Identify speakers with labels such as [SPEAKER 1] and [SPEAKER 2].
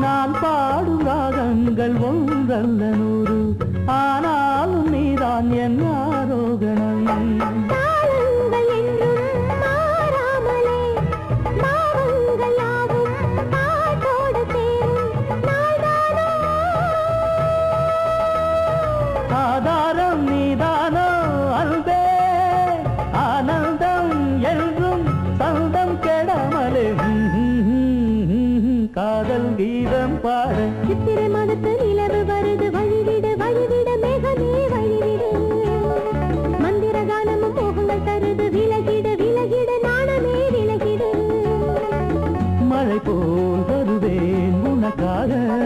[SPEAKER 1] காலங்கள் ஒன்றல்ல நூறு. ஆனாலும் நீதான் என் ஆரோகணம்.
[SPEAKER 2] தாளங்கள்
[SPEAKER 1] கீதம் பாட.
[SPEAKER 2] சித்திரை மாதத்து நிலவு வருது வழிவிட வழிவிட மேகமே வழிவிட. மந்திர கானமும் மோகங்கள் தருது விலகிட விலகிட நாணமே விலகிட.
[SPEAKER 1] மழை போல் தருவேன் உனக்காக.